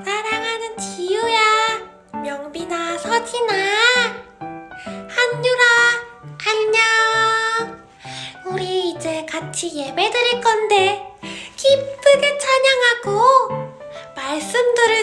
사랑하는 지유야, 명빈아, 서진아, 한유라, 안녕. 우리 이제 같이 예배 드릴 건데 기쁘게 찬양하고 말씀 들을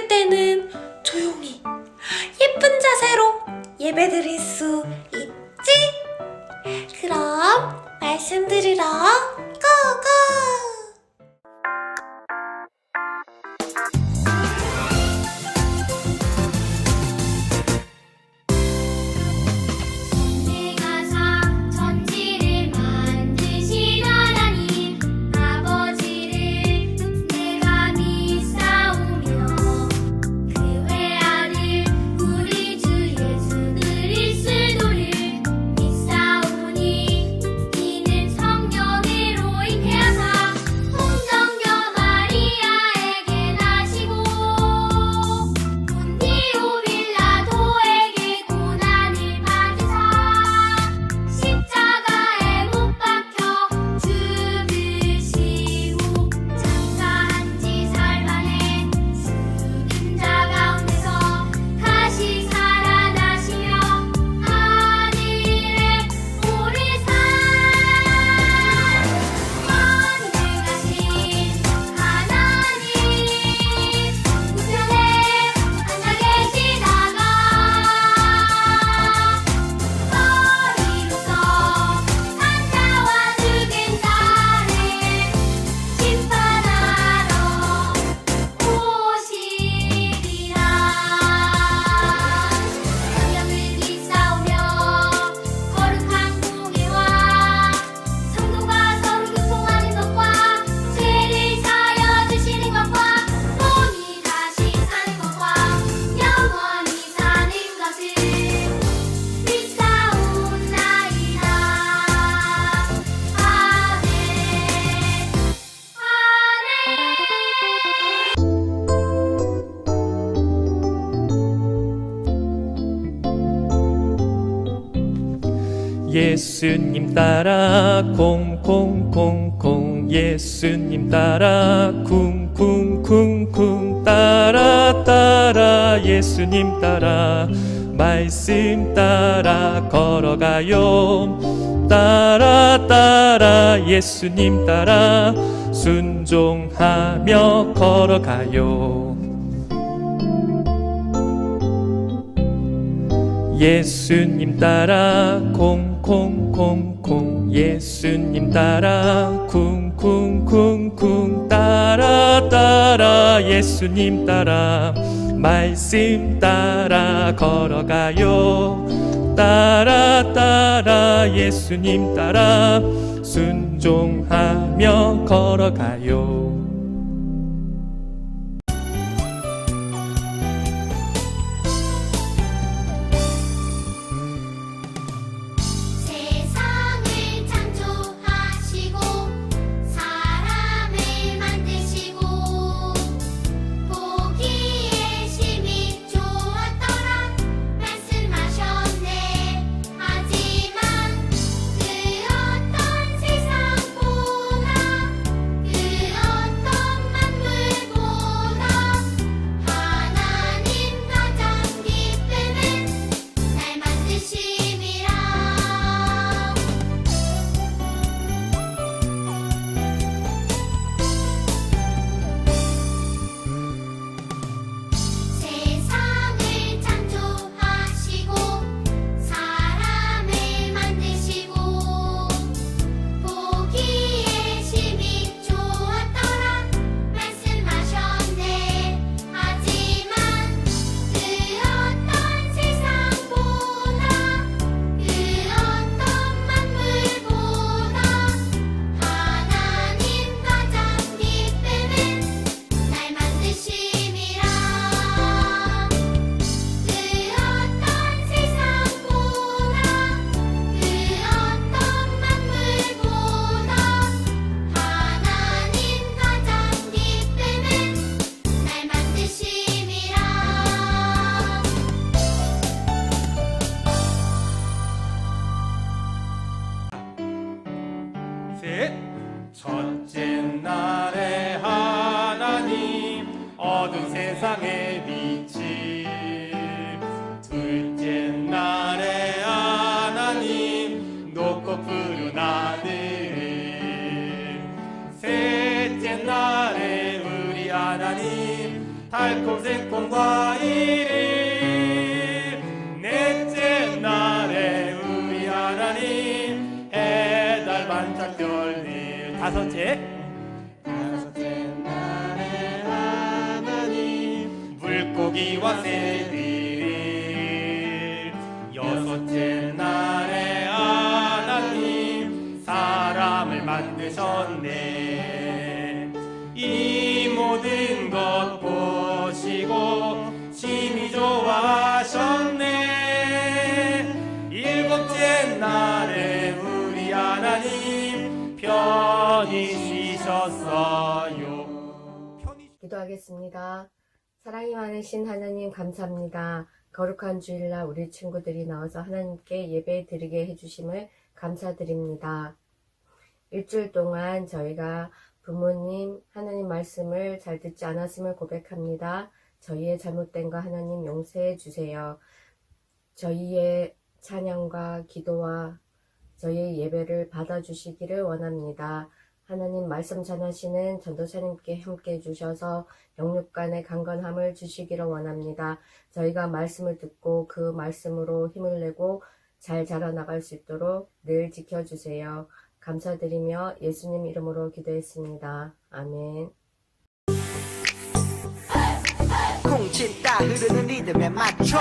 예수님 따라 콩콩콩콩 예수님 따라 쿵쿵쿵쿵 따라 따라 예수님 따라 말씀 따라 걸어가요. 따라 따라 예수님 따라 순종하며 걸어가요. 예수님 따라 콩 콩콩콩 예수님 따라 쿵쿵쿵쿵 따라 따라 예수님 따라 말씀 따라 걸어가요. 따라 따라 예수님 따라 순종하며 걸어가요 달콤 새콤 과일을 넷째 날에 우리 하나님 해달 반짝 별일 다섯째. 다섯째 날에 하나님 물고기와 새들 여섯째 날에 하나님 사람을 만드셨네 좋아하셨네 일곱째 날에 우리 하나님 편히 쉬셨어요 기도하겠습니다. 사랑이 많으신 하나님 감사합니다. 거룩한 주일날 우리 친구들이 나와서 하나님께 예배 드리게 해주심을 감사드립니다. 일주일 동안 저희가 부모님 하나님 말씀을 잘 듣지 않았음을 고백합니다. 저희의 잘못된 거 하나님 용서해 주세요. 저희의 찬양과 기도와 저희의 예배를 받아주시기를 원합니다. 하나님 말씀 전하시는 전도사님께 함께 해주셔서 영육 간의 강건함을 주시기를 원합니다. 저희가 말씀을 듣고 그 말씀으로 힘을 내고 잘 자라나갈 수 있도록 늘 지켜주세요. 감사드리며 예수님 이름으로 기도했습니다. 아멘. 쿵치다 흐르는 리듬에 맞춰.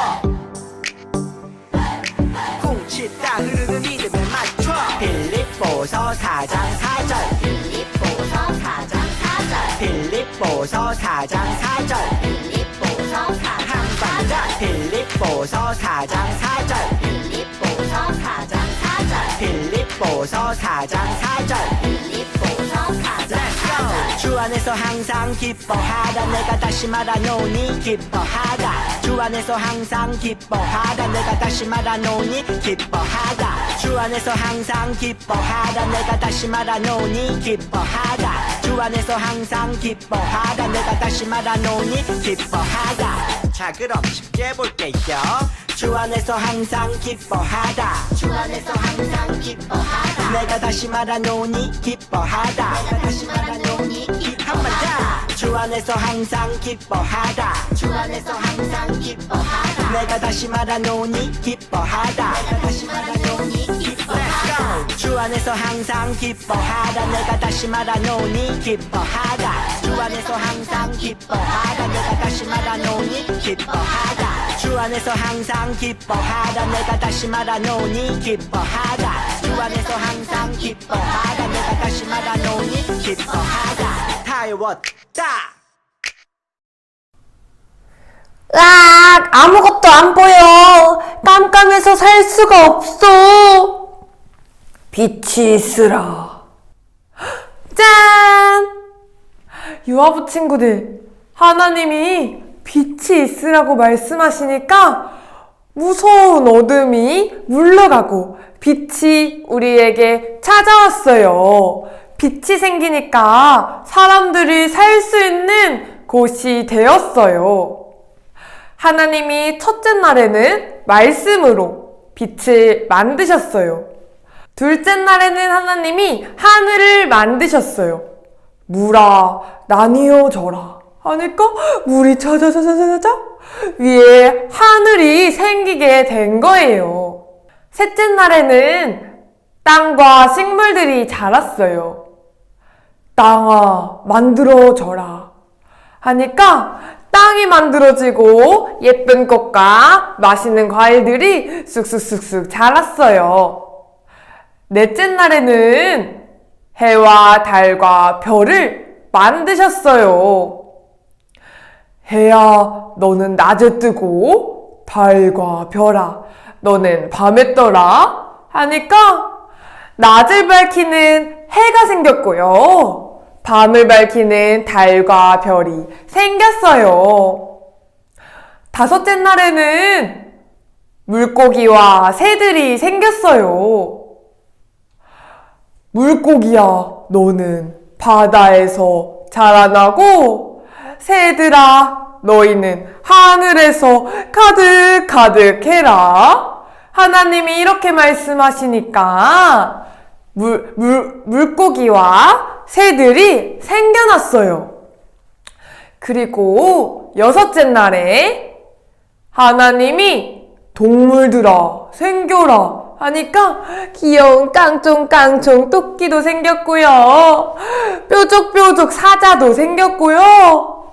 쿵치다 흐르는 리듬에 맞춰. 빌립보서 4장 4절. 빌립보서 4장 4절. 빌립보서 4장 4절. 빌립보서 4장 한반자 빌립보서 4장 4절. 빌립보서 4장 4절. 빌립보서 4장 4절 주 안에서 항상 기뻐하다. 내가 다시 말하노니 기뻐하다. 주 안에서 항상 기뻐하다. 내가 다시 말하노니 기뻐하다. 주 안에서 항상 기뻐하다. 내가 다시 말하노니 기뻐하다. 주 안에서 항상 기뻐하다. 내가 다시 말하노니 기뻐하다. 자 그럼 쉽게 볼게요. 주 안에서 항상 기뻐하다. 주 안에서 항상 기뻐하다. 내가 다시 말하노니 기뻐하다. 내가 다시 말하노니 안에서 항상 기뻐하다. 주 안에서 항상 기뻐하다. 내가 다시 말하노니 기뻐하다. 내가 다시 말하노니 기뻐하다. 주 안에서 항상 기뻐하다. 내가 다시 말하노니 기뻐하다. 주 안에서 항상 기뻐하다. 내가 다시 말하노니 기뻐하다. 주 안에서 항상 기뻐하다. 내가 다시 말하노니 기뻐하다. 주 안에서 항상 기뻐하다. 내가 다시 말하노니 기뻐하다 다 외웠다 으악, 아무것도 안 보여. 깜깜해서 살 수가 없어. 빛이 있으라. 짠! 유아부 친구들, 하나님이 빛이 있으라고 말씀하시니까 무서운 어둠이 물러가고 빛이 우리에게 찾아왔어요. 빛이 생기니까 사람들이 살 수 있는 곳이 되었어요. 하나님이 첫째 날에는 말씀으로 빛을 만드셨어요. 둘째 날에는 하나님이 하늘을 만드셨어요. 물아, 나뉘어져라. 하니까 물이 차자자자자자 위에 하늘이 생기게 된 거예요. 셋째 날에는 땅과 식물들이 자랐어요. 땅아, 만들어져라. 하니까 땅이 만들어지고 예쁜 꽃과 맛있는 과일들이 쑥쑥쑥쑥 자랐어요. 넷째 날에는 해와 달과 별을 만드셨어요. 해야, 너는 낮에 뜨고, 달과 별아, 너는 밤에 떠라. 하니까, 낮을 밝히는 해가 생겼고요. 밤을 밝히는 달과 별이 생겼어요. 다섯째 날에는 물고기와 새들이 생겼어요. 물고기야, 너는 바다에서 자라나고 새들아, 너희는 하늘에서 가득가득 해라. 하나님이 이렇게 말씀하시니까 물, 물, 물고기와 새들이 생겨났어요. 그리고 여섯째 날에 하나님이 동물들아 생겨라 하니까 귀여운 깡총깡총 토끼도 생겼고요. 뾰족뾰족 사자도 생겼고요.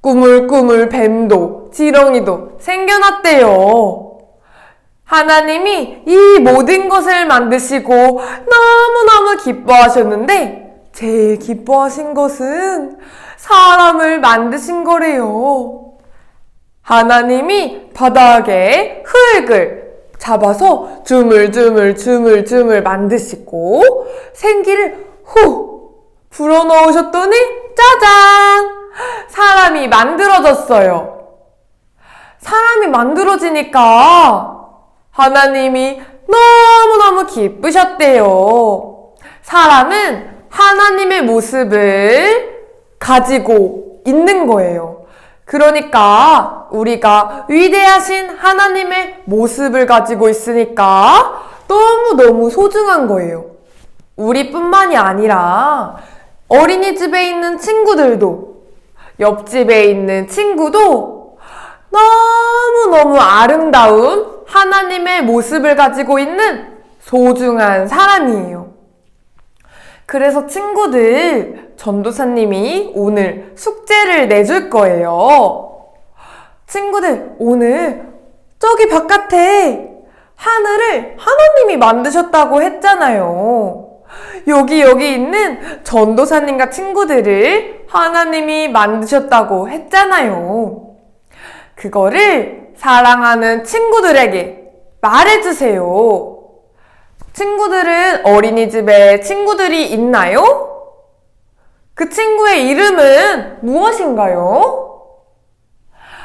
꾸물꾸물 뱀도 지렁이도 생겨났대요. 하나님이 이 모든 것을 만드시고 너무너무 기뻐하셨는데 제일 기뻐하신 것은 사람을 만드신 거래요. 하나님이 바닥에 흙을 잡아서 주물주물 주물주물 만드시고 생기를 후 불어넣으셨더니 짜잔! 사람이 만들어졌어요. 사람이 만들어지니까 하나님이 너무너무 기쁘셨대요. 사람은 하나님의 모습을 가지고 있는 거예요. 그러니까 우리가 위대하신 하나님의 모습을 가지고 있으니까 너무너무 소중한 거예요. 우리뿐만이 아니라 어린이집에 있는 친구들도 옆집에 있는 친구도 너무너무 아름다운 하나님의 모습을 가지고 있는 소중한 사람이에요. 그래서 친구들, 전도사님이 오늘 숙제를 내줄 거예요. 친구들, 오늘 저기 바깥에 하늘을 하나님이 만드셨다고 했잖아요. 여기, 여기 있는 전도사님과 친구들을 하나님이 만드셨다고 했잖아요. 그거를 사랑하는 친구들에게 말해주세요. 친구들은 어린이집에 친구들이 있나요? 그 친구의 이름은 무엇인가요?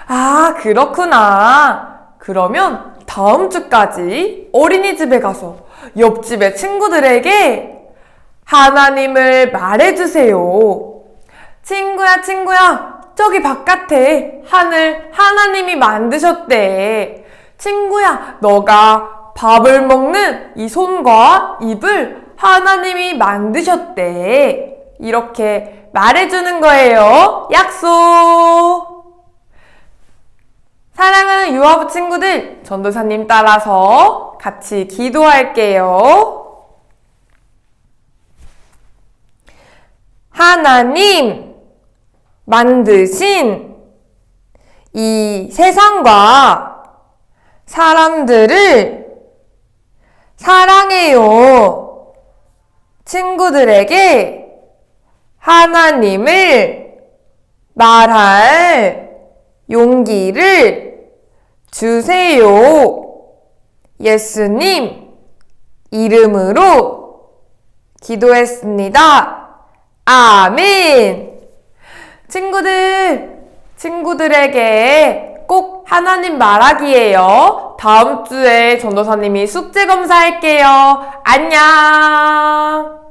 아, 그렇구나. 그러면 다음 주까지 어린이집에 가서 옆집의 친구들에게 하나님을 말해주세요. 친구야, 친구야, 저기 바깥에 하늘 하나님이 만드셨대. 친구야, 너가 밥을 먹는 이 손과 입을 하나님이 만드셨대. 이렇게 말해주는 거예요. 약속! 사랑하는 유아부 친구들, 전도사님 따라서 같이 기도할게요. 하나님, 만드신 이 세상과 사람들을 사랑해요. 친구들에게 하나님을 말할 용기를 주세요. 예수님 이름으로 기도했습니다. 아멘. 친구들, 친구들에게 꼭 하나님 말하기예요. 다음 주에 전도사님이 숙제 검사할게요. 안녕.